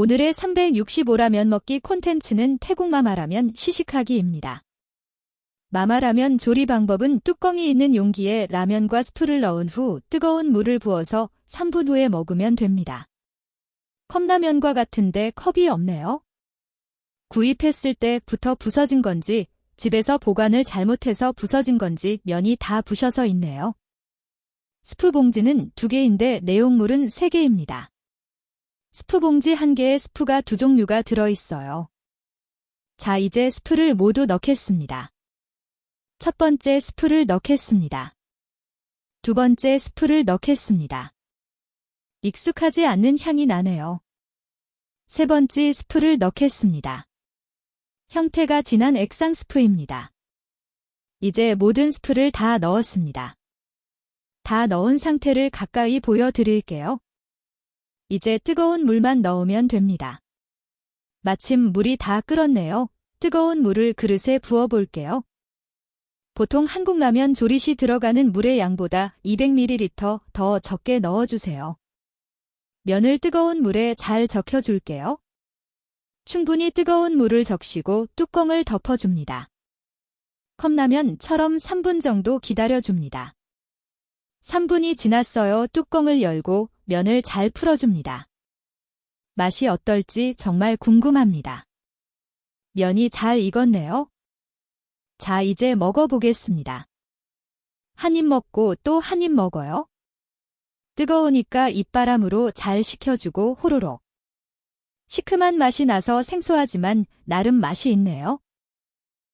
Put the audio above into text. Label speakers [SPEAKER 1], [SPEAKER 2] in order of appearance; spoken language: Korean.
[SPEAKER 1] 오늘의 365라면 먹기 콘텐츠는 태국 마마라면 시식하기입니다. 마마라면 조리 방법은 뚜껑이 있는 용기에 라면과 스프를 넣은 후 뜨거운 물을 부어서 3분 후에 먹으면 됩니다. 컵라면과 같은데 컵이 없네요. 구입했을 때부터 부서진 건지 집에서 보관을 잘못해서 부서진 건지 면이 다 부셔서 있네요. 스프 봉지는 2개인데 내용물은 3개입니다. 스프 봉지 1개에 스프가 두 종류가 들어있어요. 자, 이제 스프를 모두 넣겠습니다. 첫 번째 스프를 넣겠습니다. 두 번째 스프를 넣겠습니다. 익숙하지 않는 향이 나네요. 세 번째 스프를 넣겠습니다. 형태가 진한 액상 스프입니다. 이제 모든 스프를 다 넣었습니다. 다 넣은 상태를 가까이 보여드릴게요. 이제 뜨거운 물만 넣으면 됩니다. 마침 물이 다 끓었네요. 뜨거운 물을 그릇에 부어볼게요. 보통 한국 라면 조리시 들어가는 물의 양보다 200ml 더 적게 넣어주세요. 면을 뜨거운 물에 잘 적혀줄게요. 충분히 뜨거운 물을 적시고 뚜껑을 덮어줍니다. 컵라면처럼 3분 정도 기다려줍니다. 3분이 지났어요. 뚜껑을 열고 면을 잘 풀어줍니다. 맛이 어떨지 정말 궁금합니다. 면이 잘 익었네요. 자, 이제 먹어보겠습니다. 한 입 먹고 또 한 입 먹어요. 뜨거우니까 입바람으로 잘 식혀주고 호로록. 시큼한 맛이 나서 생소하지만 나름 맛이 있네요.